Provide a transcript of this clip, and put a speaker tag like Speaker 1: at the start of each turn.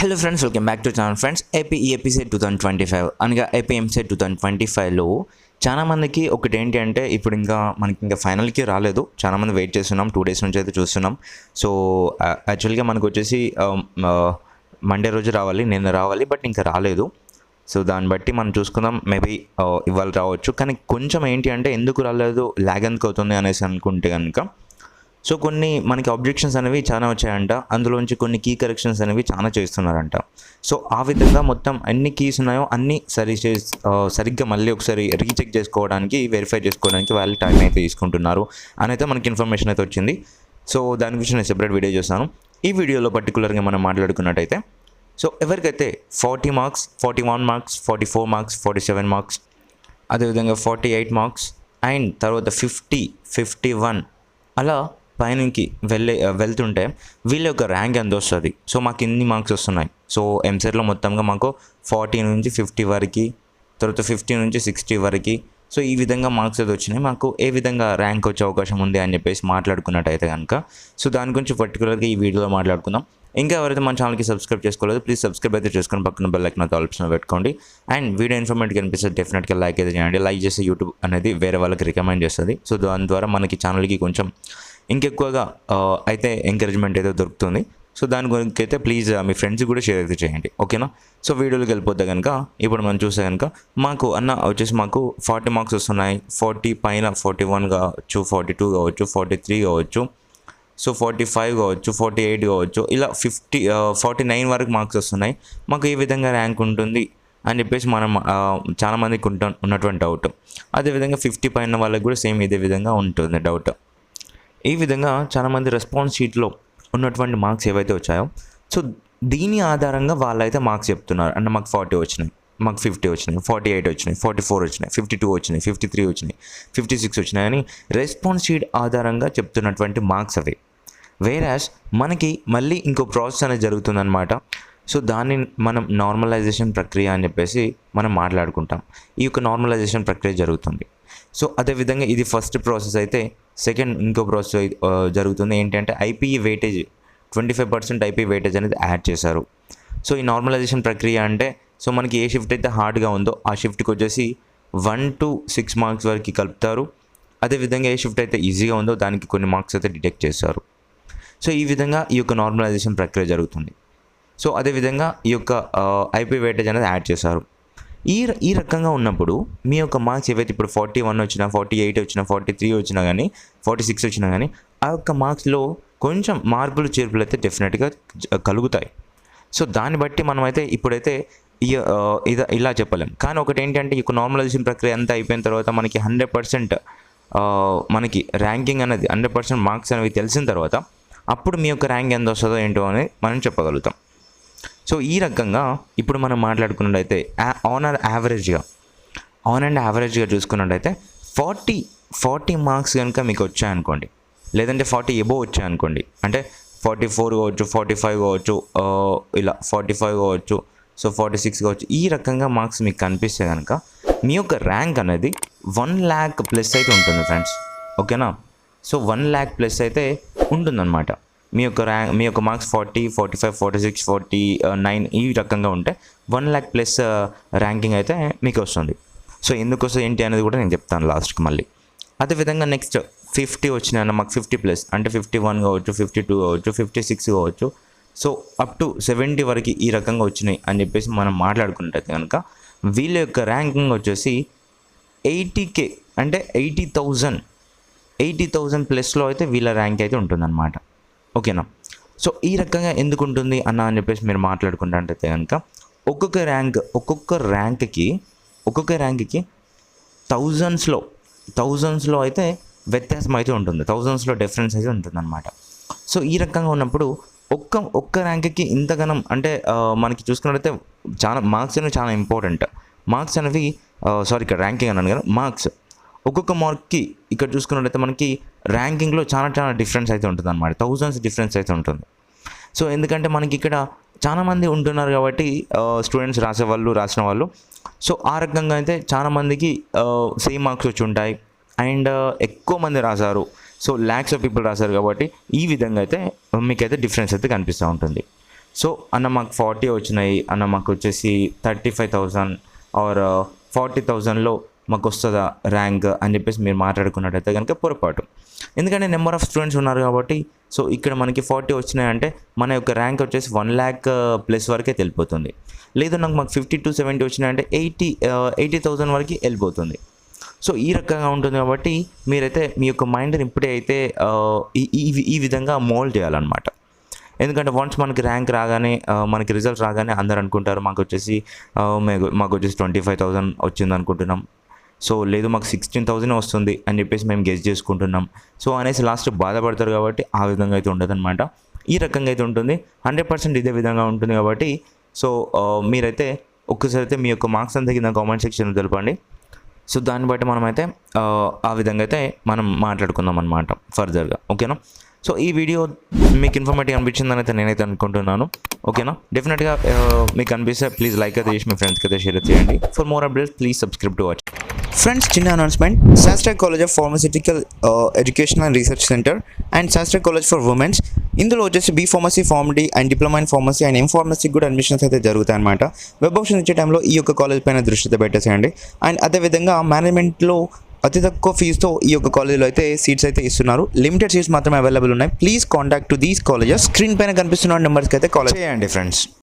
Speaker 1: Hello friends welcome back to channel friends AP EAPCET two thousand twenty five అనగా AP EAMCET two thousand twenty ఫైవ్లో చాలా మందికి ఒకటి ఏంటి అంటే ఇప్పుడు ఇంకా మనకి ఇంకా ఫైనల్కి రాలేదు. చాలా మంది వెయిట్ చేస్తున్నాం. టూ డేస్ నుంచి అయితే చూస్తున్నాం. సో యాక్చువల్గా మనకు వచ్చేసి మండే రోజు రావాలి నిన్న రావాలి బట్ ఇంకా రాలేదు. సో దాన్ని బట్టి మనం చూసుకుందాం. మేబీ ఇవాళ రావచ్చు. కానీ కొంచెం ఏంటి అంటే ఎందుకు రాలేదు? ల్యాగ్ ఎందుకు అవుతుంది అనేసి అనుకుంటే కనుక సో కొన్ని మనకి అబ్జెక్షన్స్ అనేవి చాలా వచ్చాయంట. అందులోంచి కొన్ని కీ కరెక్షన్స్ అనేవి చాలా చేస్తున్నారంట. సో ఆ విధంగా మొత్తం అన్ని కీస్ ఉన్నాయో అన్ని సరి చేసి సరిగ్గా మళ్ళీ ఒకసారి రీచెక్ చేసుకోవడానికి వెరిఫై చేసుకోవడానికి వాళ్ళు టైం అయితే తీసుకుంటున్నారు అని అయితే మనకి ఇన్ఫర్మేషన్ అయితే వచ్చింది. సో దాని గురించి నేను సెపరేట్ వీడియో చేస్తాను. ఈ వీడియోలో పర్టికులర్గా మనం మాట్లాడుకున్నట్టయితే సో ఎవరికైతే forty marks forty one marks forty four marks forty seven marks అదేవిధంగా ఫార్టీ ఎయిట్ మార్క్స్ అండ్ తర్వాత ఫిఫ్టీ ఫిఫ్టీ వన్ అలా పైనకి వెళ్ళే వెళ్తుంటే వీళ్ళ యొక్క ర్యాంక్ ఎంత వస్తుంది? సో మాకు ఇన్ని మార్క్స్ వస్తున్నాయి. సో ఎంసెట్లో మొత్తంగా మాకు ఫార్టీ నుంచి ఫిఫ్టీ వరకు తర్వాత ఫిఫ్టీ నుంచి సిక్స్టీ వరకు. సో ఈ విధంగా మార్క్స్ అయితే వచ్చినాయి. మాకు ఏ విధంగా ర్యాంక్ వచ్చే అవకాశం ఉంది అని చెప్పేసి మాట్లాడుకున్నట్టయితే కనుక సో దాని గురించి పర్టికులర్గా ఈ వీడియోలో మాట్లాడుకుందాం. ఇంకా ఎవరైతే మన ఛానల్కి సబ్స్క్రైబ్ చేసుకోలేదు ప్లీజ్ సబ్స్క్రైబ్ అయితే చేసుకుని పక్కన బెల్ ఐకన్ ఆప్షన్ పెట్టుకోండి. అండ్ వీడియో ఇన్ఫర్మేట్ కనిపిస్తే డెఫినెట్గా లైక్ అయితే చేయండి. లైక్ చేస్తే యూట్యూబ్ అనేది వేరే వాళ్ళకి రికమెండ్ చేస్తుంది. సో దాని ద్వారా మనకి ఛానల్కి కొంచెం ఇంకెక్కువగా అయితే ఎంకరేజ్మెంట్ అయితే దొరుకుతుంది. సో దాని గురించి అయితే ప్లీజ్ మీ ఫ్రెండ్స్ కూడా షేర్ అయితే చేయండి. ఓకేనా సో వీడియోలోకి వెళ్ళిపోతే కనుక ఇప్పుడు మనం చూస్తే కనుక మాకు అన్న వచ్చేసి మాకు ఫార్టీ మార్క్స్ వస్తున్నాయి. ఫార్టీ పైన ఫార్టీ వన్ కావచ్చు ఫార్టీ టూ కావచ్చు ఫార్టీ త్రీ కావచ్చు సో ఫార్టీ ఫైవ్ కావచ్చు ఫార్టీ ఎయిట్ కావచ్చు ఇలా ఫిఫ్టీ ఫార్టీ నైన్ వరకు మార్క్స్ వస్తున్నాయి. మాకు ఏ విధంగా ర్యాంక్ ఉంటుంది అని చెప్పేసి మనం చాలామందికి చాలా ఉంట ఉన్నటువంటి డౌట్ అదేవిధంగా ఫిఫ్టీ పైన వాళ్ళకి కూడా సేమ్ ఇదే విధంగా ఉంటుంది డౌట్ ఈ విధంగా చాలామంది రెస్పాన్స్ షీట్లో ఉన్నటువంటి మార్క్స్ ఏవైతే వచ్చాయో సో దీని ఆధారంగా వాళ్ళైతే మార్క్స్ చెప్తున్నారు. అంటే మాకు ఫార్టీ వచ్చినాయి మాకు ఫిఫ్టీ వచ్చినాయి ఫార్టీ ఎయిట్ వచ్చినాయి ఫార్టీ ఫోర్ వచ్చినాయి ఫిఫ్టీ టూ వచ్చినాయి ఫిఫ్టీ త్రీ వచ్చినాయి ఫిఫ్టీ సిక్స్ వచ్చినాయి అని రెస్పాన్స్ షీట్ ఆధారంగా చెప్తున్నటువంటి మార్క్స్ అవి. వేరాస్ మనకి మళ్ళీ ఇంకో ప్రాసెస్ అనేది జరుగుతుందన్నమాట. సో దాన్ని మనం నార్మలైజేషన్ ప్రక్రియ అని చెప్పేసి మనం మాట్లాడుకుంటాం. ఈ యొక్క నార్మలైజేషన్ ప్రక్రియ జరుగుతుంది. సో అదేవిధంగా ఇది ఫస్ట్ ప్రాసెస్ అయితే సెకండ్ ఇంకో ప్రాసెస్ జరుగుతుంది. ఏంటంటే IPE weightage twenty five percent IP weightage అనేది యాడ్ చేశారు. సో ఈ నార్మలైజేషన్ ప్రక్రియ అంటే సో మనకి ఏ షిఫ్ట్ అయితే హార్డ్గా ఉందో ఆ షిఫ్ట్కి వచ్చేసి వన్ టు సిక్స్ మార్క్స్ వరకు కలుపుతారు. అదేవిధంగా ఏ షిఫ్ట్ అయితే ఈజీగా ఉందో దానికి కొన్ని మార్క్స్ అయితే డిటెక్ట్ చేస్తారు సో ఈ విధంగా ఈ యొక్క నార్మలైజేషన్ ప్రక్రియ జరుగుతుంది. సో అదేవిధంగా ఈ యొక్క ఐపీ వెయిటేజ్ అనేది యాడ్ చేశారు. ఈ ఈ రకంగా ఉన్నప్పుడు మీ యొక్క మార్క్స్ ఏవైతే ఇప్పుడు ఫార్టీ వన్ వచ్చినా ఫార్టీ ఎయిట్ వచ్చినా ఫార్టీ త్రీ వచ్చినా కానీ ఫార్టీ సిక్స్ వచ్చినా కానీ ఆ యొక్క మార్క్స్లో కొంచెం మార్పులు చేర్పులు అయితే డెఫినెట్గా కలుగుతాయి. సో దాన్ని బట్టి మనమైతే ఇప్పుడైతే ఇద ఇలా చెప్పలేం. కానీ ఒకటి ఏంటంటే ఈ నార్మలైజేషన్ ప్రక్రియ అంతా అయిపోయిన తర్వాత మనకి హండ్రెడ్ పర్సెంట్ మనకి ర్యాంకింగ్ అనేది హండ్రెడ్ పర్సెంట్ మార్క్స్ అనేవి తెలిసిన తర్వాత అప్పుడు మీ యొక్క ర్యాంక్ ఎంత వస్తుందో ఏంటో అని మనం చెప్పగలుగుతాం. సో ఈ రకంగా ఇప్పుడు మనం మాట్లాడుకున్నట్టయితే ఆన్ అండ్ యావరేజ్గా ఆన్ అండ్ యావరేజ్గా చూసుకున్నట్టయితే ఫార్టీ ఫార్టీ మార్క్స్ కనుక మీకు వచ్చాయనుకోండి లేదంటే ఫార్టీ ఎబో వచ్చాయనుకోండి అంటే ఫార్టీ ఫోర్ కావచ్చు ఫార్టీ ఫైవ్ కావచ్చు ఇలా ఫార్టీ ఫైవ్ కావచ్చు సో ఫార్టీ సిక్స్ కావచ్చు ఈ రకంగా మార్క్స్ మీకు కనిపిస్తే కనుక మీ యొక్క ర్యాంక్ అనేది వన్ ల్యాక్ ప్లస్ అయితే ఉంటుంది ఫ్రెండ్స్ ఓకేనా సో వన్ ల్యాక్ ప్లస్ అయితే ఉంటుందన్నమాట. మీ యొక్క ర్యాంక్ మీ యొక్క marks forty forty five forty six forty nine ఈ రకంగా ఉంటే వన్ ల్యాక్ ప్లస్ ర్యాంకింగ్ అయితే మీకు వస్తుంది. సో ఎందుకు వస్తుంది ఏంటి అనేది కూడా నేను చెప్తాను లాస్ట్కి మళ్ళీ. అదేవిధంగా నెక్స్ట్ ఫిఫ్టీ వచ్చినాయన్న మాకు ఫిఫ్టీ ప్లస్ అంటే ఫిఫ్టీ వన్ కావచ్చు ఫిఫ్టీ టూ కావచ్చు ఫిఫ్టీ సిక్స్ కావచ్చు. సో అప్ టు సెవెంటీ వరకు ఈ రకంగా వచ్చినాయి అని చెప్పేసి మనం మాట్లాడుకుంటే కనుక వీళ్ళ యొక్క ర్యాంకింగ్ వచ్చేసి ఎయిటీ కే అంటే ఎయిటీ థౌజండ్ ఎయిటీ థౌజండ్ ప్లస్లో అయితే వీళ్ళ ర్యాంక్ అయితే ఉంటుందన్నమాట. ఓకేనా? సో ఈ రకంగా ఎందుకు ఉంటుంది అన్న అని చెప్పేసి మీరు మాట్లాడుకుంటే కనుక ఒక్కొక్క ర్యాంక్ ఒక్కొక్క ర్యాంక్కి ఒక్కొక్క ర్యాంక్కి థౌజండ్స్లో థౌజండ్స్లో అయితే వ్యత్యాసం అయితే ఉంటుంది. థౌజండ్స్లో డిఫరెన్స్ అయితే ఉంటుందన్నమాట. సో ఈ రకంగా ఉన్నప్పుడు ఒక్క ఒక్క ర్యాంక్కి ఇంతగానం అంటే మనకి చూసుకున్నట్లయితే చాలా మార్క్స్ అనేవి చాలా ఇంపార్టెంట్. మార్క్స్ అనేవి సారీ ఇక్కడ ర్యాంకింగ్ అన్నాను కదా మార్క్స్. ఒక్కొక్క మార్క్కి ఇక్కడ చూసుకున్నట్లయితే మనకి ర్యాంకింగ్లో చాలా చాలా డిఫరెన్స్ అయితే ఉంటుంది అనమాట థౌజండ్స్ డిఫరెన్స్ అయితే ఉంటుంది. సో ఎందుకంటే మనకి ఇక్కడ చాలామంది ఉంటున్నారు కాబట్టి స్టూడెంట్స్ రాసేవాళ్ళు రాసిన వాళ్ళు. సో ఆ రకంగా అయితే చాలామందికి సేమ్ మార్క్స్ వచ్చి ఉంటాయి. అండ్ ఎక్కువ మంది రాశారు. సో ల్యాక్స్ ఆఫ్ పీపుల్ రాశారు కాబట్టి ఈ విధంగా అయితే మీకైతే డిఫరెన్స్ అయితే కనిపిస్తూ ఉంటుంది. సో అన్న మాకు ఫార్టీ వచ్చినాయి. అన్న మాకు వచ్చేసి thirty five thousand or forty థౌజండ్లో మాకు వస్తుందా ర్యాంక్ అని చెప్పేసి మీరు మాట్లాడుకున్నట్టయితే కనుక పొరపాటు. ఎందుకంటే నెంబర్ ఆఫ్ స్టూడెంట్స్ ఉన్నారు కాబట్టి సో ఇక్కడ మనకి ఫార్టీ వచ్చినాయంటే మన యొక్క ర్యాంక్ వచ్చేసి వన్ ల్యాక్ uh, ప్లస్ వరకే వెళ్ళిపోతుంది లేదు నాకు మాకు ఫిఫ్టీ టు సెవెంటీ వచ్చినాయంటే ఎయిటీ uh, ఎయిటీ థౌజండ్ వరకు వెళ్ళిపోతుంది. సో ఈ రకంగా ఉంటుంది కాబట్టి మీరైతే మీ యొక్క మైండ్ని ఇప్పుడే అయితే uh, ఈ ఈ- ఈ విధంగా మోల్డ్ చేయాలన్నమాట. ఎందుకంటే వన్స్ మనకి ర్యాంక్ రాగానే మనకి రిజల్ట్ రాగానే అందరు అనుకుంటారు మాకు వచ్చేసి మాకు- మాకు వచ్చేసి ట్వంటీ ఫైవ్ థౌసండ్ వచ్చింది అనుకుంటున్నాం సో లేదు మాకు సిక్స్టీన్ థౌసండ్ వస్తుంది అని చెప్పేసి మేము గెస్ చేసుకుంటున్నాం. సో అనేసి లాస్ట్ బాధపడతారు కాబట్టి ఆ విధంగా అయితే ఉండదు ఈ రకంగా అయితే ఉంటుంది. హండ్రెడ్ పర్సెంట్ ఇదే విధంగా ఉంటుంది కాబట్టి సో మీరైతే ఒక్కసారి అయితే మీ యొక్క మార్క్స్ అంతా కింద కామెంట్ సెక్షన్లో తెలపండి. సో దాన్ని బట్టి మనమైతే ఆ, విధంగా అయితే మనం మాట్లాడుకుందాం అనమాట ఫర్దర్గా ఓకేనా? సో ఈ వీడియో మీకు ఇన్ఫర్మేటివ్ అనిపించిందని అయితే నేనైతే అనుకుంటున్నాను. ఓకేనా? డెఫినెట్గా మీకు అనిపిస్తే ప్లీజ్ లైక్ అయితే చేసి మీ ఫ్రెండ్స్కి అయితే షేర్ చేయండి. For more updates please subscribe to watch
Speaker 2: friends చిన్న announcement Shastra college of pharmaceutical education and research center and Shastra college for womens ఇందులో వచ్చేసి B pharmacy pharm and diploma in pharmacy and M ఫార్మసీకి కూడా admissions అయితే జరుగుతాయి అనమాట web option ఇచ్చే టైంలో ఈ యొక్క కాలేజ్ పైన దృష్టి పెట్టేసేయండి. అండ్ అదేవిధంగా మేనేజ్మెంట్లో అతి తక్కువ ఫీజుతో ఈ యొక్క కాలేజీలో అయితే సీట్స్ అయితే ఇస్తున్నారు. లిమిటెడ్ సీట్స్ మాత్రమే అవైలబుల్ ఉన్నాయి. Please contact to these colleges screen పైన కనిపిస్తున్న నెంబర్స్కి అయితే కాల్
Speaker 1: చేయండి ఫ్రెండ్స్